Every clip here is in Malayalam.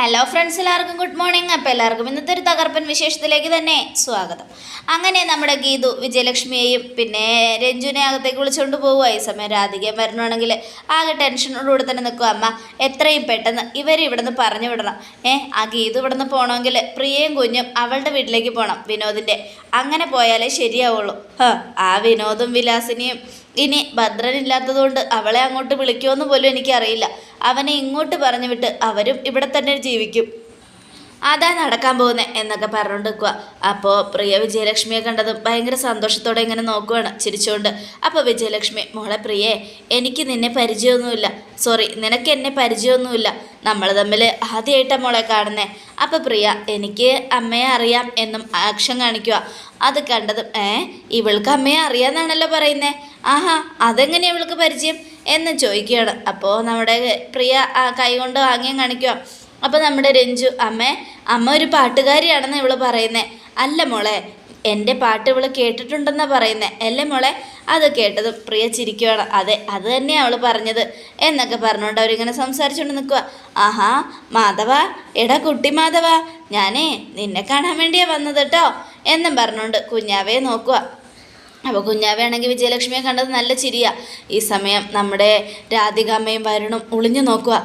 ഹലോ ഫ്രണ്ട്സ് എല്ലാവർക്കും ഗുഡ് മോർണിംഗ് അപ്പോൾ എല്ലാവർക്കും ഇന്നത്തെ ഒരു തകർപ്പൻ വിശേഷത്തിലേക്ക് തന്നെ സ്വാഗതം. അങ്ങനെ നമ്മുടെ ഗീതു വിജയലക്ഷ്മിയെയും പിന്നെ രഞ്ജുവിനെ അകത്തേക്ക് വിളിച്ചുകൊണ്ട് പോവുക ഈ സമയം രാധികയും വരണമാണെങ്കിൽ ആകെ ടെൻഷനോടുകൂടി തന്നെ നിൽക്കുക അമ്മ എത്രയും പെട്ടെന്ന് ഇവർ ഇവിടുന്ന് പറഞ്ഞു വിടണം. ഏ ആ ഗീതു ഇവിടുന്ന് പോകണമെങ്കിൽ പ്രിയയും കുഞ്ഞും അവളുടെ വീട്ടിലേക്ക് പോകണം വിനോദിന്റെ അങ്ങനെ പോയാലേ ശരിയാവുള്ളൂ. ഹ ആ വിനോദും വിലാസിനിയും ഇനി ഭദ്രനില്ലാത്തതുകൊണ്ട് അവളെ അങ്ങോട്ട് വിളിക്കുമെന്ന് പോലും എനിക്കറിയില്ല. അവനെ ഇങ്ങോട്ട് പറഞ്ഞു വിട്ട് അവരും ഇവിടെ തന്നെ ജീവിക്കും. അതാ നടക്കാൻ പോകുന്നത് എന്നൊക്കെ പറഞ്ഞുകൊണ്ട് നിൽക്കുക അപ്പോൾ പ്രിയ വിജയലക്ഷ്മിയെ കണ്ടതും ഭയങ്കര സന്തോഷത്തോടെ ഇങ്ങനെ നോക്കുവാണ് ചിരിച്ചുകൊണ്ട്. അപ്പോൾ വിജയലക്ഷ്മി മോളെ പ്രിയേ എനിക്ക് നിന്നെ പരിചയമൊന്നുമില്ല. സോറി നിനക്ക് എന്നെ പരിചയമൊന്നുമില്ല. നമ്മൾ തമ്മിൽ ആദ്യമായിട്ടാണ് മോളെ കാണുന്നേ. അപ്പോൾ പ്രിയ എനിക്ക് അമ്മയെ അറിയാം എന്നും ആക്ഷൻ കാണിക്കുക അത് കണ്ടതും ഏ ഇവൾക്ക് അമ്മയെ അറിയാമെന്നാണല്ലോ പറയുന്നേ. ആഹാ അതെങ്ങനെയാണ് ഇവൾക്ക് പരിചയം? എന്ന് ചോദിക്കുകയാണ്. അപ്പോൾ നമ്മുടെ പ്രിയ കൈകൊണ്ട് ആംഗ്യം കാണിക്കുക അപ്പോൾ നമ്മുടെ രഞ്ജു അമ്മേ അമ്മ ഒരു പാട്ടുകാരിയാണെന്ന് ഇവൾ പറയുന്നേ. അല്ല മോളെ എന്റെ പാട്ട് ഇവൾ കേട്ടിട്ടുണ്ടെന്നാണ് പറയുന്നത് അല്ലേ മോളെ അത് കേട്ടത് പ്രിയ ചിരിക്കുകയാണ് അതെ അത് തന്നെയാണ് അവൾ പറഞ്ഞത്. എന്നൊക്കെ പറഞ്ഞുകൊണ്ട് അവരിങ്ങനെ സംസാരിച്ചുകൊണ്ട് നിൽക്കുക ആഹാ മാധവ എടാ കുട്ടി മാധവ ഞാനേ നിന്നെ കാണാൻ വേണ്ടിയാ വന്നത് കേട്ടോ എന്നും പറഞ്ഞുകൊണ്ട് കുഞ്ഞാവയെ നോക്കുക അപ്പോൾ കുഞ്ഞാവയാണെങ്കിൽ വിജയലക്ഷ്മിയെ കണ്ടത് നല്ല ചിരിയാ. ഈ സമയം നമ്മുടെ രാധികാമ്മയും വരുണും ഒളിഞ്ഞു നോക്കുക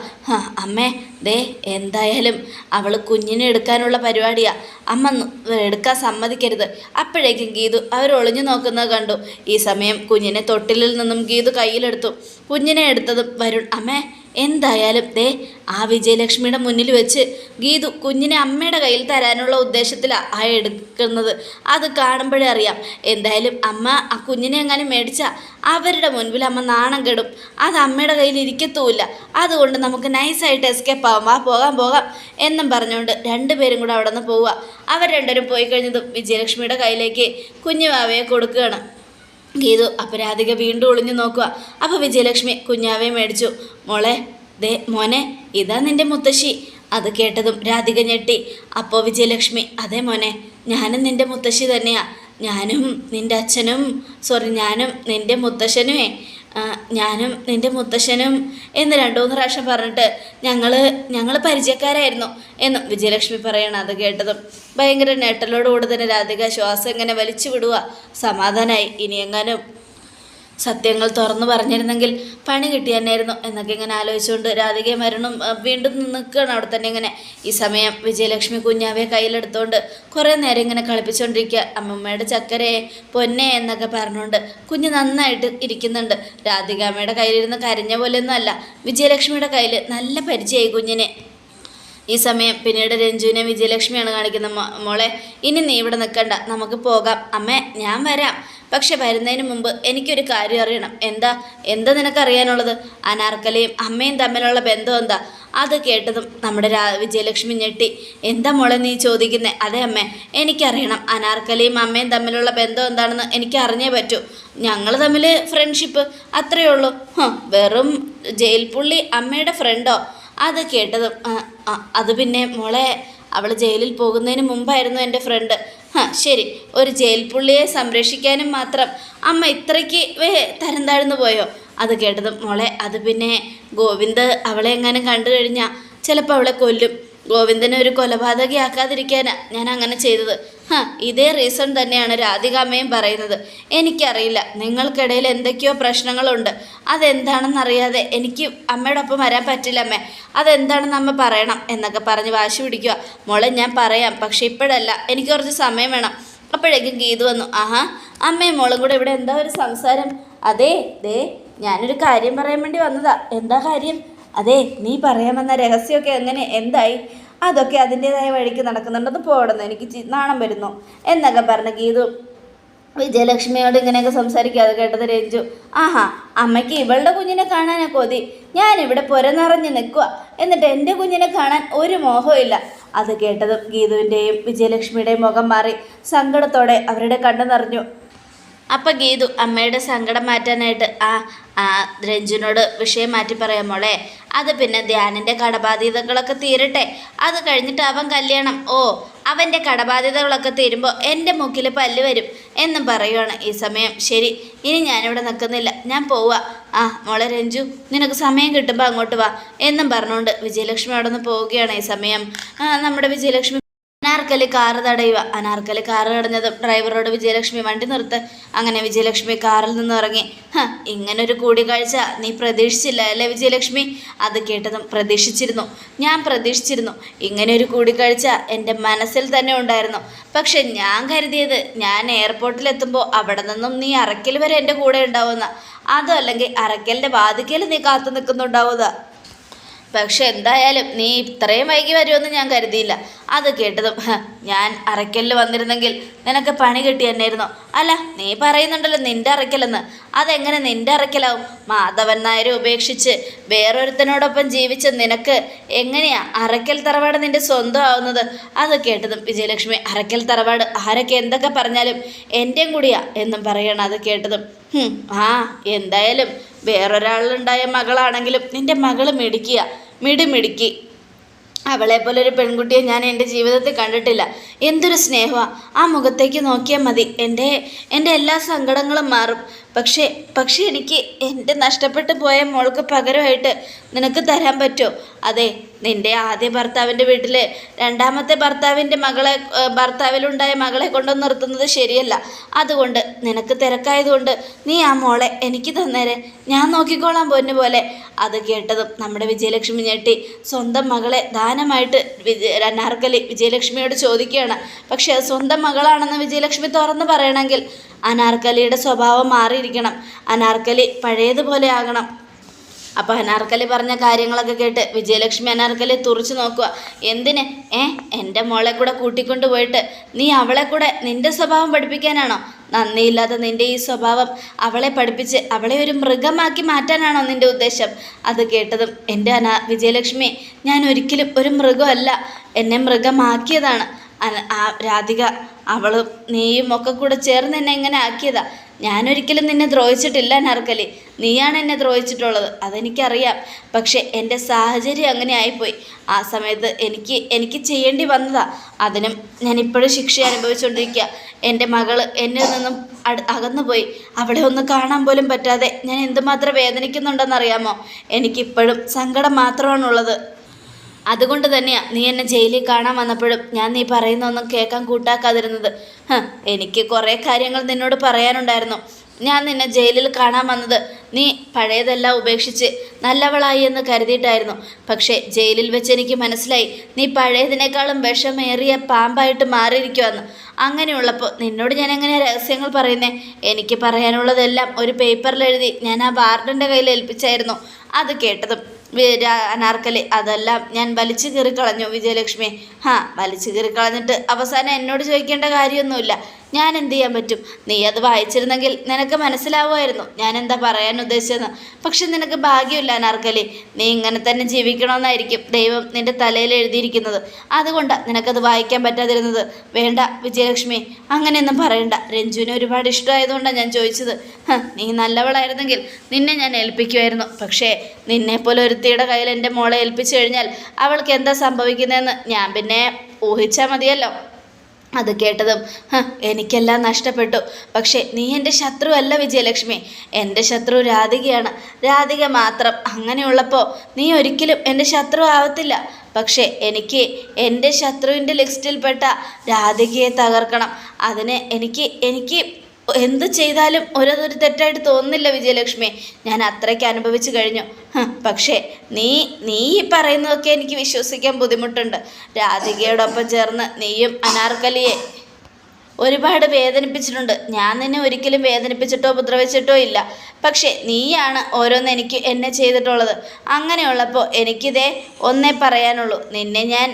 അമ്മേ ദേ എന്തായാലും അവൾ കുഞ്ഞിനെ എടുക്കാനുള്ള പരിപാടിയാ. അമ്മ എടുക്കാൻ സമ്മതിക്കരുത്. അപ്പോഴേക്കും ഗീതു അവർ ഒളിഞ്ഞു നോക്കുന്നത് കണ്ടു. ഈ സമയം കുഞ്ഞിനെ തൊട്ടിലിൽ നിന്നും ഗീതു കയ്യിലെടുത്തു. കുഞ്ഞിനെ എടുത്തതും വരുൺ അമ്മേ എന്തായാലും ദേ ആ വിജയലക്ഷ്മിയുടെ മുന്നിൽ വെച്ച് ഗീതു കുഞ്ഞിനെ അമ്മയുടെ കയ്യിൽ തരാനുള്ള ഉദ്ദേശത്തിലാണ് ആ എടുക്കുന്നത്. അത് കാണുമ്പോഴേ അറിയാം. എന്തായാലും അമ്മ ആ കുഞ്ഞിനെ എങ്ങനെ മേടിച്ചാൽ അവരുടെ മുൻപിൽ അമ്മ നാണം കെടും. അത് അമ്മയുടെ കയ്യിൽ ഇരിക്കത്തുമില്ല. അതുകൊണ്ട് നമുക്ക് നൈസായിട്ട് എസ്കേപ്പ് ആവാം. ആ പോകാം പോകാം എന്നും പറഞ്ഞുകൊണ്ട് രണ്ടുപേരും കൂടെ അവിടെ നിന്ന് പോവുക. അവർ രണ്ടുപേരും പോയി കഴിഞ്ഞതും വിജയലക്ഷ്മിയുടെ കയ്യിലേക്ക് കുഞ്ഞുവാവയെ കൊടുക്കുകയാണ്. ഗീതു അപരാധിക രാധിക വീണ്ടും ഒളിഞ്ഞു നോക്കുക അപ്പോൾ വിജയലക്ഷ്മി കുഞ്ഞാവെ മേടിച്ചു. മോളെ ദേ മോനെ ഇതാ നിന്റെ മുത്തശ്ശി. അത് കേട്ടതും രാധിക ഞെട്ടി. അപ്പോൾ വിജയലക്ഷ്മി അതെ മോനെ ഞാനും നിന്റെ മുത്തശ്ശി തന്നെയാ. ഞാനും നിന്റെ അച്ഛനും സോറി ഞാനും നിന്റെ മുത്തശ്ശനുമേ ഞാനും നിന്റെ മുത്തശ്ശനും എന്ന് രണ്ടു മൂന്ന് പ്രാവശ്യം പറഞ്ഞിട്ട് ഞങ്ങൾ ഞങ്ങൾ പരിചയക്കാരായിരുന്നു എന്നും വിജയലക്ഷ്മി പറയണം അത് കേട്ടതും. ഭയങ്കര ഞെട്ടലോടുകൂടി തന്നെ രാധിക ശ്വാസം ഇങ്ങനെ വലിച്ചു വിടുക സമാധാനമായി ഇനി എങ്ങാനും സത്യങ്ങൾ തുറന്നു പറഞ്ഞിരുന്നെങ്കിൽ പണി കിട്ടിയെന്നായിരുന്നു എന്നൊക്കെ ഇങ്ങനെ ആലോചിച്ചുകൊണ്ട് രാധികയും മരണം വീണ്ടും നിൽക്കുകയാണ്. അവിടെ തന്നെ ഇങ്ങനെ ഈ സമയം വിജയലക്ഷ്മി കുഞ്ഞാവെ കയ്യിലെടുത്തുകൊണ്ട് കുറേ നേരം ഇങ്ങനെ കളിപ്പിച്ചുകൊണ്ടിരിക്കുക. അമ്മമ്മയുടെ ചക്കരയെ പൊന്നെ എന്നൊക്കെ പറഞ്ഞുകൊണ്ട് കുഞ്ഞ് നന്നായിട്ട് ഇരിക്കുന്നുണ്ട്. രാധികാമ്മയുടെ കയ്യിലിരുന്ന് കരഞ്ഞ പോലെയൊന്നും അല്ല. വിജയലക്ഷ്മിയുടെ കയ്യിൽ നല്ല പരിചയമായി കുഞ്ഞിനെ. ഈ സമയം പിന്നീട് രഞ്ജുവിനെ വിജയലക്ഷ്മിയാണ് കാണിക്കുന്ന മോളെ ഇനി നീ ഇവിടെ നിൽക്കണ്ട നമുക്ക് പോകാം. അമ്മേ ഞാൻ വരാം. പക്ഷെ വരുന്നതിന് മുമ്പ് എനിക്കൊരു കാര്യം അറിയണം. എന്താ? എന്താ നിനക്കറിയാനുള്ളത് അനാർക്കലയും അമ്മയും തമ്മിലുള്ള ബന്ധം എന്താ? അത് കേട്ടതും നമ്മുടെ രാ വിജയലക്ഷ്മി ഞെട്ടി. എന്താ മോളെ നീ ചോദിക്കുന്നേ? അതെ അമ്മേ എനിക്കറിയണം. അനാർക്കലയും അമ്മയും തമ്മിലുള്ള ബന്ധം എന്താണെന്ന് എനിക്ക് അറിഞ്ഞേ പറ്റൂ. ഞങ്ങൾ തമ്മിൽ ഫ്രണ്ട്ഷിപ്പ് അത്രയേ ഉള്ളൂ. വെറും ജയിൽ പുള്ളി അമ്മയുടെ ഫ്രണ്ടോ അത് കേട്ടതും അത് പിന്നെ മോളെ അവൾ ജയിലിൽ പോകുന്നതിന് മുമ്പായിരുന്നു എന്റെ ഫ്രണ്ട് ശരി. ഒരു ജയിൽ പുള്ളിയെ സംരക്ഷിക്കാനും മാത്രം അമ്മ ഇത്രയ്ക്ക് വേ തരം താഴ്ന്നു പോയോ? അത് കേട്ടതും മോളെ അത് പിന്നെ ഗോവിന്ദ് അവളെ എങ്ങാനും കണ്ടു കഴിഞ്ഞാൽ ചിലപ്പോൾ അവളെ കൊല്ലും. ഗോവിന്ദനെ ഒരു കൊലപാതകയാക്കാതിരിക്കാനാ ഞാൻ അങ്ങനെ ചെയ്തത്. ഹാ ഇതേ റീസൺ തന്നെയാണ് രാധികാമ്മയും പറയുന്നത്. എനിക്കറിയില്ല നിങ്ങൾക്കിടയിൽ എന്തൊക്കെയോ പ്രശ്നങ്ങളുണ്ട്. അതെന്താണെന്നറിയാതെ എനിക്ക് അമ്മയുടെ ഒപ്പം വരാൻ പറ്റില്ല അമ്മേ. അതെന്താണെന്ന് അമ്മ പറയണം എന്നൊക്കെ പറഞ്ഞ് വാശി പിടിക്കുക. മോളെ ഞാൻ പറയാം പക്ഷെ ഇപ്പോഴല്ല. എനിക്ക് കുറച്ച് സമയം വേണം. അപ്പോഴേക്കും ഗീത് വന്നു. ആഹാ അമ്മയും മോളും കൂടെ ഇവിടെ എന്താ ഒരു സംസാരം? അതേ ദേ ഞാനൊരു കാര്യം പറയാൻ വേണ്ടി വന്നതാ. എന്താ കാര്യം? അതെ നീ പറയാൻ വന്ന രഹസ്യമൊക്കെ എങ്ങനെ? എന്തായി? അതൊക്കെ അതിന്റെതായ വഴിക്ക് നടക്കുന്നുണ്ടെന്ന് പോടുന്നു. എനിക്ക് നാണം വരുന്നു. എന്നൊക്കെ പറഞ്ഞ ഗീതു വിജയലക്ഷ്മിയോട് ഇങ്ങനെയൊക്കെ സംസാരിക്കാതെ കേട്ടത് രഞ്ജു. ആഹാ അമ്മയ്ക്ക് ഇവളുടെ കുഞ്ഞിനെ കാണാനാ കൊതി. ഞാനിവിടെ പുരനിറഞ്ഞ് നിൽക്കുക. എന്നിട്ട് എന്റെ കുഞ്ഞിനെ കാണാൻ ഒരു മോഹവും ഇല്ല. അത് കേട്ടതും ഗീതുവിന്റെയും വിജയലക്ഷ്മിയുടെയും മുഖം മാറി സങ്കടത്തോടെ അവരുടെ കണ്ണു നിറഞ്ഞു. അപ്പം ഗീതു അമ്മയുടെ സങ്കടം മാറ്റാനായിട്ട് ആ ആ രഞ്ജുനോട് വിഷയം മാറ്റി പറയാം മോളെ. അത് പിന്നെ ധ്യാനിന്റെ കടബാധ്യതകളൊക്കെ തീരട്ടെ. അത് കഴിഞ്ഞിട്ട് അവൻ കല്യാണം. ഓ അവന്റെ കടബാധ്യതകളൊക്കെ തീരുമ്പോൾ എന്റെ മുക്കിൽ പല്ല് വരും എന്നും പറയുവാണ് ഈ സമയം. ശരി ഇനി ഞാനിവിടെ നിൽക്കുന്നില്ല. ഞാൻ പോവാ. ആ മോളെ രഞ്ജു നിനക്ക് സമയം കിട്ടുമ്പോൾ അങ്ങോട്ട് വാ എന്നും പറഞ്ഞുകൊണ്ട് വിജയലക്ഷ്മി അവിടെ നിന്ന് പോവുകയാണ് ഈ സമയം. നമ്മുടെ വിജയലക്ഷ്മി അനാർക്കലി കാറ് തടയുക. അനാർക്കലി കാറ് തടഞ്ഞതും ഡ്രൈവറോട് വിജയലക്ഷ്മി വണ്ടി നിർത്ത്. അങ്ങനെ വിജയലക്ഷ്മി കാറിൽ നിന്ന് ഇറങ്ങി. ഇങ്ങനൊരു കൂടിക്കാഴ്ച നീ പ്രതീക്ഷിച്ചില്ല അല്ലേ വിജയലക്ഷ്മി? അത് കേട്ടതും പ്രതീക്ഷിച്ചിരുന്നു. ഞാൻ പ്രതീക്ഷിച്ചിരുന്നു. ഇങ്ങനെയൊരു കൂടിക്കാഴ്ച എന്റെ മനസ്സിൽ തന്നെ ഉണ്ടായിരുന്നു. പക്ഷെ ഞാൻ കരുതിയത് ഞാൻ എയർപോർട്ടിലെത്തുമ്പോൾ അവിടെ നിന്നും നീ അറക്കൽ വരെ എന്റെ കൂടെ ഉണ്ടാവുന്ന അതോ അല്ലെങ്കിൽ അറക്കലിന്റെ വാതിക്കൽ നീ കാത്തു നിൽക്കുന്നുണ്ടാവുക പക്ഷെ എന്തായാലും നീ ഇത്രയും വൈകി വരുമെന്ന് ഞാൻ കരുതിയില്ല. അത് കേട്ടതും ഞാൻ അറയ്ക്കലിൽ വന്നിരുന്നെങ്കിൽ നിനക്ക് പണി കിട്ടി തന്നെയായിരുന്നു അല്ല നീ പറയുന്നുണ്ടല്ലോ നിന്റെ അറയ്ക്കലെന്ന് അതെങ്ങനെ നിന്റെ അറയ്ക്കലാവും മാധവൻ നായരെ ഉപേക്ഷിച്ച് വേറൊരുത്തനോടൊപ്പം ജീവിച്ച നിനക്ക് എങ്ങനെയാ അറയ്ക്കൽ തറവാട് നിന്റെ സ്വന്തം ആവുന്നത് അത് കേട്ടതും വിജയലക്ഷ്മി അറയ്ക്കൽ തറവാട് ആരൊക്കെ എന്തൊക്കെ പറഞ്ഞാലും എന്റെയും കൂടിയാ എന്നും പറയണം അത് കേട്ടതും. ആ എന്തായാലും വേറൊരാളുണ്ടായ മകളാണെങ്കിലും നിന്റെ മകൾ മിടിക്കുക മിടിമിടുക്കി. അവളെ പോലെ ഒരു പെൺകുട്ടിയെ ഞാൻ എന്റെ ജീവിതത്തിൽ കണ്ടിട്ടില്ല. എന്തൊരു സ്നേഹമാണ് ആ മുഖത്തേക്ക് നോക്കിയാൽ മതി. എന്റെ എന്റെ എല്ലാ സങ്കടങ്ങളും മാറും. പക്ഷേ പക്ഷേ എനിക്ക് എന്റെ നഷ്ടപ്പെട്ടു പോയ മോൾക്ക് പകരമായിട്ട് നിനക്ക് തരാൻ പറ്റുമോ? അതെ നിന്റെ ആദ്യ ഭർത്താവിന്റെ വീട്ടിൽ രണ്ടാമത്തെ ഭർത്താവിന്റെ മകളെ ഭർത്താവിലുണ്ടായ മകളെ കൊണ്ടു നിർത്തുന്നത് ശരിയല്ല. അതുകൊണ്ട് നിനക്ക് തിരക്കായതുകൊണ്ട് നീ ആ മോളെ എനിക്ക് തന്നേരെ. ഞാൻ നോക്കിക്കോളാം പൊന്നു പോലെ. അത് കേട്ടതും നമ്മുടെ വിജയലക്ഷ്മി ഞെട്ടി. സ്വന്തം മകളെ ദാനമായിട്ട് വിജയ വിജയലക്ഷ്മിയോട് ചോദിക്കുകയാണ്. പക്ഷേ സ്വന്തം മകളാണെന്ന് വിജയലക്ഷ്മി തുറന്ന് പറയണമെങ്കിൽ അനാർക്കലിയുടെ സ്വഭാവം മാറിയിരിക്കണം. അനാർക്കലി പഴയതുപോലെ ആകണം. അപ്പോൾ അനാർക്കലി പറഞ്ഞ കാര്യങ്ങളൊക്കെ കേട്ട് വിജയലക്ഷ്മി അനാർക്കലി തുറച്ചു നോക്കുക. എന്തിന്? ഏ? എന്റെ മോളെ കൂടെ കൂട്ടിക്കൊണ്ട് പോയിട്ട് നീ അവളെ കൂടെ നിന്റെ സ്വഭാവം പഠിപ്പിക്കാനാണോ? നന്ദിയില്ലാത്ത നിന്റെ ഈ സ്വഭാവം അവളെ പഠിപ്പിച്ച് അവളെ ഒരു മൃഗമാക്കി മാറ്റാനാണോ നിന്റെ ഉദ്ദേശം? അത് കേട്ടതും എന്റെ അനാ വിജയലക്ഷ്മി ഞാൻ ഒരിക്കലും ഒരു മൃഗമല്ല. എന്നെ മൃഗമാക്കിയതാണ്. രാധിക അവളും നീയും ഒക്കെ കൂടെ ചേർന്ന് എന്നെ ഇങ്ങനെ ആക്കിയതാ. ഞാനൊരിക്കലും നിന്നെ ദ്രോഹിച്ചിട്ടില്ല നർക്കലി നീയാണ് എന്നെ ദ്രോഹിച്ചിട്ടുള്ളത് അതെനിക്കറിയാം. പക്ഷെ എന്റെ സാഹചര്യം അങ്ങനെ ആയിപ്പോയി. ആ സമയത്ത് എനിക്ക് എനിക്ക് ചെയ്യേണ്ടി വന്നതാ. അതിനും ഞാൻ ഇപ്പോഴും ശിക്ഷ അനുഭവിച്ചുകൊണ്ടിരിക്കുക എന്റെ മകൾ എന്നിൽ നിന്നും അകന്നുപോയി. അവളെ ഒന്ന് കാണാൻ പോലും പറ്റാതെ ഞാൻ എന്തുമാത്രം വേദനിക്കുന്നുണ്ടെന്നറിയാമോ? എനിക്കിപ്പോഴും സങ്കടം മാത്രമാണുള്ളത്. അതുകൊണ്ട് തന്നെയാ നീ എന്നെ ജയിലിൽ കാണാൻ വന്നപ്പോഴും ഞാൻ നീ പറയുന്നൊന്നും കേൾക്കാൻ കൂട്ടാക്കാതിരുന്നത്. എനിക്ക് കുറേ കാര്യങ്ങൾ നിന്നോട് പറയാനുണ്ടായിരുന്നു. ഞാൻ നിന്നെ ജയിലിൽ കാണാൻ വന്നത് നീ പഴയതെല്ലാം ഉപേക്ഷിച്ച് നല്ലവളായി എന്ന് കരുതിയിട്ടായിരുന്നു. പക്ഷേ ജയിലിൽ വെച്ച് എനിക്ക് മനസ്സിലായി നീ പഴയതിനേക്കാളും വിഷമേറിയ പാമ്പായിട്ട് മാറിയിരിക്കുമെന്ന് അങ്ങനെയുള്ളപ്പോൾ നിന്നോട് ഞാൻ എങ്ങനെ രഹസ്യങ്ങൾ പറയുന്നേ? എനിക്ക് പറയാനുള്ളതെല്ലാം ഒരു പേപ്പറിൽ എഴുതി ഞാൻ ആ വാർഡന്റെ കയ്യിൽ ഏൽപ്പിച്ചായിരുന്നു. അത് കേട്ടതും അനാർക്കലി. അതെല്ലാം ഞാൻ വലിച്ചു കീറിക്കളഞ്ഞു വിജയലക്ഷ്മി. ഹാ വലിച്ചു കീറിക്കളഞ്ഞിട്ട് അവസാനം എന്നോട് ചോദിക്കേണ്ട കാര്യമൊന്നുമില്ല. ഞാൻ എന്ത് ചെയ്യാൻ പറ്റും? നീ അത് വായിച്ചിരുന്നെങ്കിൽ നിനക്ക് മനസ്സിലാവുമായിരുന്നു. ഞാൻ എന്താ പറയാൻ ഉദ്ദേശിച്ചതെന്ന്. പക്ഷെ നിനക്ക് ഭാഗ്യമില്ല അനാർക്കലി. നീ ഇങ്ങനെ തന്നെ ജീവിക്കണമെന്നായിരിക്കും ദൈവം നിന്റെ തലയിൽ എഴുതിയിരിക്കുന്നത്. അതുകൊണ്ടാണ് നിനക്കത് വായിക്കാൻ പറ്റാതിരുന്നത്. വേണ്ട വിജയലക്ഷ്മി. അങ്ങനെയൊന്നും പറയണ്ട. രഞ്ജുവിന് ഒരുപാട് ഇഷ്ടമായതുകൊണ്ടാണ് ഞാൻ ചോദിച്ചത്. നീ നല്ലവളായിരുന്നെങ്കിൽ നിന്നെ ഞാൻ ഏൽപ്പിക്കുമായിരുന്നു. പക്ഷേ നിന്നെപ്പോലെ ഒരുത്തിയുടെ കയ്യിൽ എന്റെ മോളെ ഏൽപ്പിച്ചു കഴിഞ്ഞാൽ അവൾക്ക് എന്താ സംഭവിക്കുന്നതെന്ന് ഞാൻ പിന്നെ ഊഹിച്ചാൽ മതിയല്ലോ. അത് കേട്ടതും "ഹ, എനിക്കെല്ലാം നഷ്ടപ്പെട്ടു. പക്ഷേ നീ എന്റെ ശത്രു അല്ല വിജയലക്ഷ്മി. എന്റെ ശത്രു രാധികയാണ്. രാധിക മാത്രം. അങ്ങനെയുള്ളപ്പോൾ നീ ഒരിക്കലും എന്റെ ശത്രു ആവത്തില്ല. പക്ഷേ എനിക്ക് എന്റെ ശത്രുവിന്റെ ലിസ്റ്റിൽപ്പെട്ട രാധികയെ തകർക്കണം. അതിന് എനിക്ക് എനിക്ക് എന്ത് ചെയ്താലും ഒരതൊരു തെറ്റായിട്ട് തോന്നുന്നില്ല വിജയലക്ഷ്മി. ഞാൻ അത്രയ്ക്ക് അനുഭവിച്ചു കഴിഞ്ഞു. പക്ഷേ നീ നീ ഈ പറയുന്നതൊക്കെ എനിക്ക് വിശ്വസിക്കാൻ ബുദ്ധിമുട്ടുണ്ട്. രാധികയോടൊപ്പം ചേർന്ന് നീയും അനാർക്കലിയെ ഒരുപാട് വേദനിപ്പിച്ചിട്ടുണ്ട്. ഞാൻ നിന്നെ ഒരിക്കലും വേദനിപ്പിച്ചിട്ടോ ഉപദ്രവിച്ചിട്ടോ ഇല്ല. പക്ഷേ നീയാണ് ഓരോന്ന് എനിക്ക് എന്നെ ചെയ്തിട്ടുള്ളത്. അങ്ങനെയുള്ളപ്പോൾ എനിക്കിതേ ഒന്നേ പറയാനുള്ളൂ. നിന്നെ ഞാൻ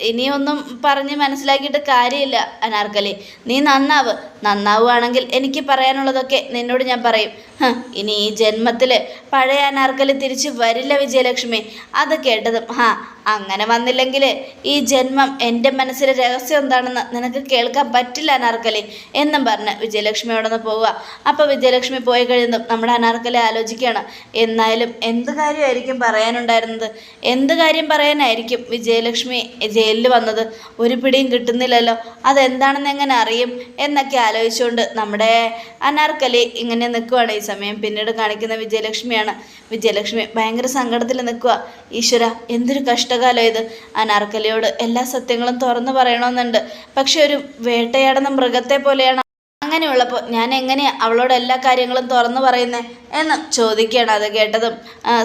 ഇനിയൊന്നും പറഞ്ഞ് മനസ്സിലാക്കിയിട്ട് കാര്യമില്ല അനാർക്കലി. നീ നന്നാവ്. നന്നാവുകയാണെങ്കിൽ എനിക്ക് പറയാനുള്ളതൊക്കെ നിന്നോട് ഞാൻ പറയും. ഇനി ഈ ജന്മത്തിൽ പഴയ അനാർക്കലി തിരിച്ച് വരില്ല വിജയലക്ഷ്മി. അത് കേട്ടതും ഹാ അങ്ങനെ വന്നില്ലെങ്കിൽ ഈ ജന്മം എന്റെ മനസ്സിലെ രഹസ്യം എന്താണെന്ന് നിനക്ക് കേൾക്കാൻ പറ്റില്ല അനാർക്കലി എന്നും പറഞ്ഞ് വിജയലക്ഷ്മി അവിടെ നിന്ന് പോവുക. അപ്പോൾ വിജയലക്ഷ്മി പോയി കഴിയുന്നതും നമ്മുടെ അനാർക്കലി ആലോചിക്കുകയാണ് എന്നാലും എന്ത് കാര്യമായിരിക്കും പറയാനുണ്ടായിരുന്നത്? എന്ത് കാര്യം പറയാനായിരിക്കും വിജയലക്ഷ്മി ജയിലിൽ വന്നത്? ഒരു പിടിയും കിട്ടുന്നില്ലല്ലോ. അതെന്താണെന്ന് എങ്ങനെ അറിയും? എന്നൊക്കെ ആലോചിച്ചുകൊണ്ട് നമ്മുടെ അനാർക്കലി ഇങ്ങനെ നിൽക്കുവാണ്. ഈ സമയം പിന്നീട് കാണിക്കുന്ന വിജയലക്ഷ്മിയാണ്. വിജയലക്ഷ്മി ഭയങ്കര സങ്കടത്തിൽ നിൽക്കുക ഈശ്വര എന്തൊരു കഷ്ടകാലം ഇത്. അനാർക്കലിയോട് എല്ലാ സത്യങ്ങളും തുറന്നു പറയണമെന്നുണ്ട്. പക്ഷെ ഒരു വേട്ടയാടുന്ന മൃഗത്തെ പോലെയാണ് അങ്ങനെയുള്ളപ്പോൾ ഞാൻ എങ്ങനെയാണ് അവളോട് എല്ലാ കാര്യങ്ങളും തുറന്നു പറയുന്നത് എന്ന് ചോദിക്കുകയാണ് അത് കേട്ടതും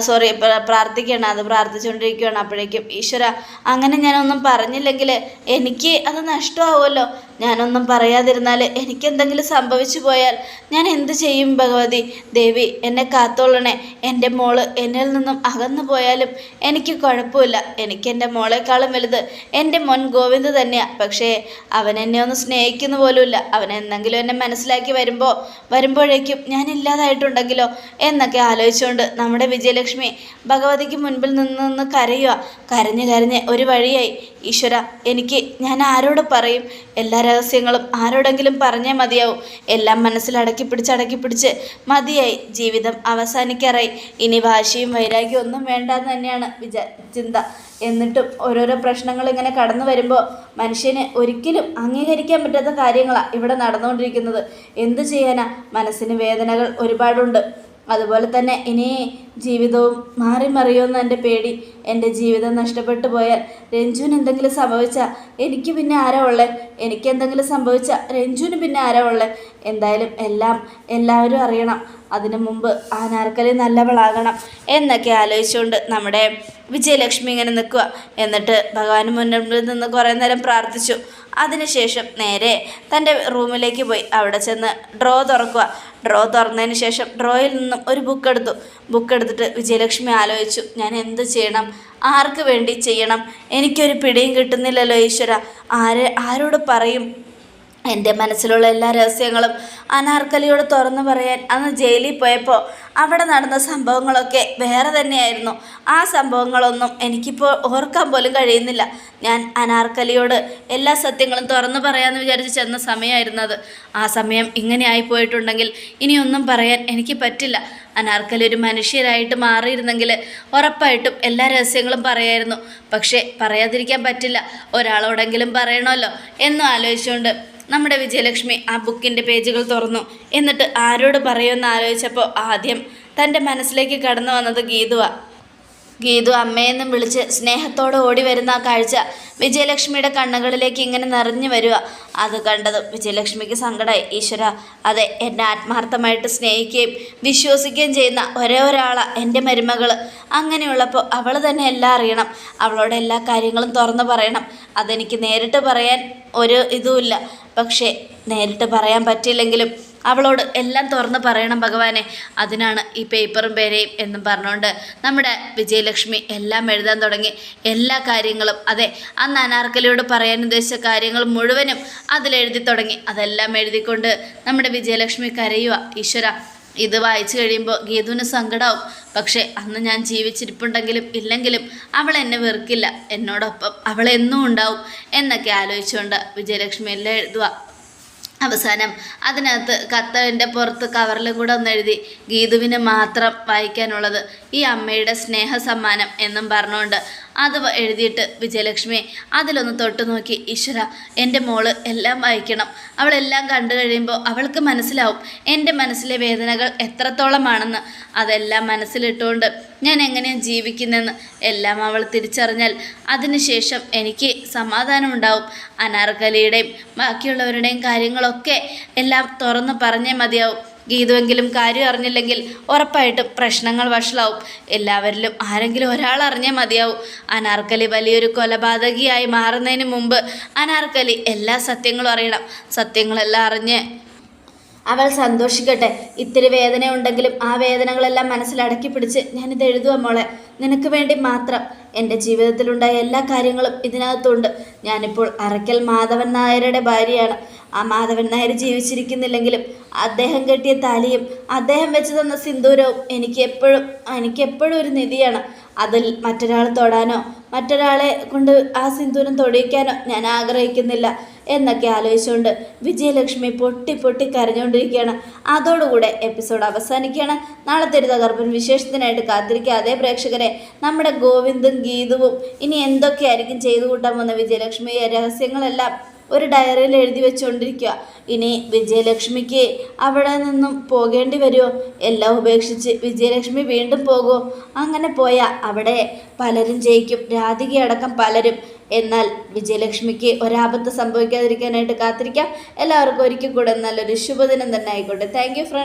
സോറി പ്രാർത്ഥിക്കുകയാണ് അത് പ്രാർത്ഥിച്ചുകൊണ്ടിരിക്കുകയാണ്. അപ്പോഴേക്കും ഈശ്വര അങ്ങനെ ഞാനൊന്നും പറഞ്ഞില്ലെങ്കിൽ എനിക്ക് അത് നഷ്ടമാവുമല്ലോ. ഞാനൊന്നും പറയാതിരുന്നാൽ എനിക്കെന്തെങ്കിലും സംഭവിച്ചു പോയാൽ ഞാൻ എന്ത് ചെയ്യും ഭഗവതി? ദേവി എന്നെ കാത്തോളണേ. എന്റെ മോൾ എന്നിൽ നിന്നും അകന്നു പോയാലും എനിക്ക് കുഴപ്പമില്ല. എനിക്ക് എന്റെ മോളെക്കാളും വലുത്. എന്റെ മോൻ ഗോവിന്ദ് തന്നെയാണ് പക്ഷേ അവൻ എന്നെ ഒന്ന് സ്നേഹിക്കുന്ന പോലുമില്ല. അവൻ എന്തെങ്കിലും എന്നെ മനസ്സിലാക്കി വരുമ്പോൾ വരുമ്പോഴേക്കും ഞാൻ ഇല്ലാതായിട്ടുണ്ടെങ്കിലോ? എന്നൊക്കെ ആലോചിച്ചുകൊണ്ട് നമ്മുടെ വിജയലക്ഷ്മി ഭഗവതിക്ക് മുൻപിൽ നിന്ന് നിന്ന് കരയുക. കരഞ്ഞ് കരഞ്ഞ് ഒരു വഴിയായി ഈശ്വര എനിക്ക് ഞാൻ ആരോട് പറയും? എല്ലാ രഹസ്യങ്ങളും ആരോടെങ്കിലും പറഞ്ഞേ മതിയാവും. എല്ലാം മനസ്സിൽ അടക്കി പിടിച്ച് അടക്കി പിടിച്ച് മതിയായി. ജീവിതം അവസാനിക്കാറായി. ഇനി വാശിയും വൈരാഗ്യവും ഒന്നും വേണ്ട എന്ന് തന്നെയാണ് വിച ചിന്ത. എന്നിട്ടും ഓരോരോ പ്രശ്നങ്ങൾ ഇങ്ങനെ കടന്നു വരുമ്പോൾ മനുഷ്യന് ഒരിക്കലും അംഗീകരിക്കാൻ പറ്റാത്ത കാര്യങ്ങളാണ് ഇവിടെ നടന്നുകൊണ്ടിരിക്കുന്നത്. എന്തു ചെയ്യാനാ? മനസ്സിന് വേദനകൾ ഒരുപാടുണ്ട്. അതുപോലെ തന്നെ ഇനി ജീവിതവും മാറി മറിയുമെന്ന് എന്റെ പേടി. എന്റെ ജീവിതം നഷ്ടപ്പെട്ടു പോയാൽ രഞ്ജുവിന് എന്തെങ്കിലും സംഭവിച്ചാൽ എനിക്ക് പിന്നെ ആരാ ഉള്ളത് എനിക്ക് എന്തെങ്കിലും സംഭവിച്ചാൽ രഞ്ജുവിന് പിന്നെ ആരാ ഉള്ളത് എന്തായാലും എല്ലാം എല്ലാവരും അറിയണം. അതിനു മുമ്പ് ആനാർക്കലി നാർക്കലി നല്ലവളാകണം എന്നൊക്കെ ആലോചിച്ചുകൊണ്ട് നമ്മുടെ വിജയലക്ഷ്മി ഇങ്ങനെ നിൽക്കുക. എന്നിട്ട് ഭഗവാന് മുന്നിൽ നിന്ന് കുറേ നേരം പ്രാർത്ഥിച്ചു. അതിനുശേഷം നേരെ തന്റെ റൂമിലേക്ക് പോയി. അവിടെ ചെന്ന് ഡ്രോ തുറക്കുക. ഡ്രോ തുറന്നതിന് ശേഷം ഡ്രോയിൽ നിന്നും ഒരു ബുക്ക് എടുത്തു. ബുക്ക് എടുത്തിട്ട് വിജയലക്ഷ്മി ആലോചിച്ചു. ഞാൻ എന്ത് ചെയ്യണം? ആർക്ക് വേണ്ടി ചെയ്യണം? എനിക്കൊരു പിടിയും കിട്ടുന്നില്ലല്ലോ ഈശ്വര. ആരെ ആരോട് പറയും? എന്റെ മനസ്സിലുള്ള എല്ലാ രഹസ്യങ്ങളും അനാർക്കലിയോട് തുറന്നു പറയാൻ അന്ന് ജയിലിൽ പോയപ്പോൾ അവിടെ നടന്ന സംഭവങ്ങളൊക്കെ വേറെ തന്നെയായിരുന്നു. ആ സംഭവങ്ങളൊന്നും എനിക്കിപ്പോൾ ഓർക്കാൻ പോലും കഴിയുന്നില്ല. ഞാൻ അനാർക്കലിയോട് എല്ലാ സത്യങ്ങളും തുറന്നു പറയാമെന്ന് വിചാരിച്ച് ചെന്ന സമയമായിരുന്നത് ആ സമയം ഇങ്ങനെ ആയിപ്പോയിട്ടുണ്ടെങ്കിൽ ഇനിയൊന്നും പറയാൻ എനിക്ക് പറ്റില്ല. അനാർക്കലി ഒരു മനുഷ്യരായിട്ട് മാറിയിരുന്നെങ്കിൽ ഉറപ്പായിട്ടും എല്ലാ രഹസ്യങ്ങളും പറയായിരുന്നു. പക്ഷേ പറയാതിരിക്കാൻ പറ്റില്ല. ഒരാളോടെങ്കിലും പറയണമല്ലോ എന്നും ആലോചിച്ചുകൊണ്ട് നമ്മുടെ വിജയലക്ഷ്മി ആ ബുക്കിന്റെ പേജുകൾ തുറന്നു. എന്നിട്ട് ആരോട് പറയുമെന്ന് ആലോചിച്ചപ്പോൾ ആദ്യം തന്റെ മനസ്സിലേക്ക് കടന്നു വന്നത് ഗീതുവാണ് ഗീതു അമ്മയെന്നും വിളിച്ച് സ്നേഹത്തോടെ ഓടി വരുന്ന ആ കാഴ്ച വിജയലക്ഷ്മിയുടെ കണ്ണുകളിലേക്ക് ഇങ്ങനെ നിറഞ്ഞു വരിക അത് കണ്ടതും വിജയലക്ഷ്മിക്ക് സങ്കടമായി ഈശ്വര അതെ എന്നെ ആത്മാർത്ഥമായിട്ട് സ്നേഹിക്കുകയും വിശ്വസിക്കുകയും ചെയ്യുന്ന ഒരേ ഒരാളാണ് എന്റെ മരുമകൾ അങ്ങനെയുള്ളപ്പോൾ അവൾ തന്നെ എല്ലാം അറിയണം. അവളോട് എല്ലാ കാര്യങ്ങളും തുറന്നു പറയണം. അതെനിക്ക് നേരിട്ട് പറയാൻ ഒരു ഇതുമില്ല. പക്ഷേ നേരിട്ട് പറയാൻ പറ്റില്ലെങ്കിലും അവളോട് എല്ലാം തുറന്ന് പറയണം ഭഗവാനെ. അതിനാണ് ഈ പേപ്പറും പേരയും എന്നും പറഞ്ഞുകൊണ്ട് നമ്മുടെ വിജയലക്ഷ്മി എല്ലാം എഴുതാൻ തുടങ്ങി. എല്ലാ കാര്യങ്ങളും അതെ അന്ന് അനാർക്കലിയോട് പറയാൻ ഉദ്ദേശിച്ച കാര്യങ്ങൾ മുഴുവനും അതിലെഴുതി തുടങ്ങി. അതെല്ലാം എഴുതിക്കൊണ്ട് നമ്മുടെ വിജയലക്ഷ്മി കരയുക ഈശ്വര ഇത് വായിച്ചു കഴിയുമ്പോൾ ഗീതുവിന് സങ്കടമാവും പക്ഷേ അന്ന് ഞാൻ ജീവിച്ചിരിപ്പുണ്ടെങ്കിലും ഇല്ലെങ്കിലും അവൾ എന്നെ വെറുക്കില്ല. എന്നോടൊപ്പം അവൾ ഉണ്ടാവും എന്നൊക്കെ ആലോചിച്ചുകൊണ്ട് വിജയലക്ഷ്മി എല്ലാം എഴുതുക അവസാനം അതിനകത്ത് കത്തവിന്റെ പുറത്ത് കവറിലും കൂടെ ഒന്ന് എഴുതി ഗീതുവിന് മാത്രം വായിക്കാനുള്ളത് ഈ അമ്മയുടെ സ്നേഹ സമ്മാനം എന്നും പറഞ്ഞുകൊണ്ട് അത് എഴുതിയിട്ട് വിജയലക്ഷ്മി അതിലൊന്ന് തൊട്ട് നോക്കി. ഈശ്വര എന്റെ മോൾ എല്ലാം വായിക്കണം. അവളെല്ലാം കണ്ടു കഴിയുമ്പോൾ അവൾക്ക് മനസ്സിലാവും എന്റെ മനസ്സിലെ വേദനകൾ എത്രത്തോളമാണെന്ന്. അതെല്ലാം മനസ്സിലിട്ടുകൊണ്ട് ഞാൻ എങ്ങനെയാണ് ജീവിക്കുന്നതെന്ന് എല്ലാം അവൾ തിരിച്ചറിഞ്ഞാൽ അതിനുശേഷം എനിക്ക് സമാധാനം ഉണ്ടാവും അനാർക്കലിയുടെയും ബാക്കിയുള്ളവരുടെയും കാര്യങ്ങളൊക്കെ എല്ലാം തുറന്ന് പറഞ്ഞേ മതിയാവും. ഗീതുവെങ്കിലും കാര്യം അറിഞ്ഞില്ലെങ്കിൽ ഉറപ്പായിട്ടും പ്രശ്നങ്ങൾ വഷളാവും. എല്ലാവരിലും ആരെങ്കിലും ഒരാൾ അറിഞ്ഞേ മതിയാവും. അനാർക്കലി വലിയൊരു കൊലപാതകിയായി മാറുന്നതിന് മുമ്പ് അനാർക്കലി എല്ലാ സത്യങ്ങളും അറിയണം. സത്യങ്ങളെല്ലാം അറിഞ്ഞ് അവൾ സന്തോഷിക്കട്ടെ. ഇത്തിരി വേദന ഉണ്ടെങ്കിലും ആ വേദനകളെല്ലാം മനസ്സിൽ അടക്കി പിടിച്ച് ഞാനിത് എഴുതുക മോളെ. നിനക്ക് വേണ്ടി മാത്രം. എന്റെ ജീവിതത്തിലുണ്ടായ എല്ലാ കാര്യങ്ങളും ഇതിനകത്തുണ്ട്. ഞാനിപ്പോൾ അറയ്ക്കൽ മാധവൻ നായരുടെ ഭാര്യയാണ്. ആ മാധവൻ നായർ ജീവിച്ചിരിക്കുന്നില്ലെങ്കിലും അദ്ദേഹം കെട്ടിയ താലിയും അദ്ദേഹം വെച്ച് തന്ന സിന്ദൂരവും എനിക്ക് എപ്പോഴും എനിക്ക് എപ്പോഴും ഒരു നിധിയാണ്. അതിൽ മറ്റൊരാൾ തൊടാനോ മറ്റൊരാളെ കൊണ്ട് ആ സിന്ദൂരം തൊടിയിക്കാനോ ഞാൻ ആഗ്രഹിക്കുന്നില്ല എന്നൊക്കെ ആലോചിച്ചുകൊണ്ട് വിജയലക്ഷ്മി പൊട്ടി പൊട്ടി കരഞ്ഞുകൊണ്ടിരിക്കുകയാണ്. അതോടുകൂടെ എപ്പിസോഡ് അവസാനിക്കുകയാണ്. നാളത്തെ ഒരു തകർപ്പൻ വിശേഷത്തിനായിട്ട് കാത്തിരിക്കുക. അതേ പ്രേക്ഷകരെ നമ്മുടെ ഗോവിന്ദും ഗീതുവും ഇനി എന്തൊക്കെയായിരിക്കും ചെയ്തു കൂട്ടാൻ പോകുന്ന വിജയലക്ഷ്മി രഹസ്യങ്ങളെല്ലാം ഒരു ഡയറിയിൽ എഴുതി വെച്ചുകൊണ്ടിരിക്കുക ഇനി വിജയലക്ഷ്മിക്ക് അവിടെ നിന്നും പോകേണ്ടി വരുമോ എല്ലാം ഉപേക്ഷിച്ച് വിജയലക്ഷ്മി വീണ്ടും പോകുമോ അങ്ങനെ പോയാൽ അവിടെ പലരും ജയിക്കും. രാധികയടക്കം പലരും. എന്നാൽ വിജയലക്ഷ്മിക്ക് ഒരാപത്ത് സംഭവിക്കാതിരിക്കാനായിട്ട് കാത്തിരിക്കാം. എല്ലാവർക്കും ഒരിക്കൽ കൂടെ നല്ലൊരു ശുഭദിനം തന്നെ ആയിക്കോട്ടെ. Thank front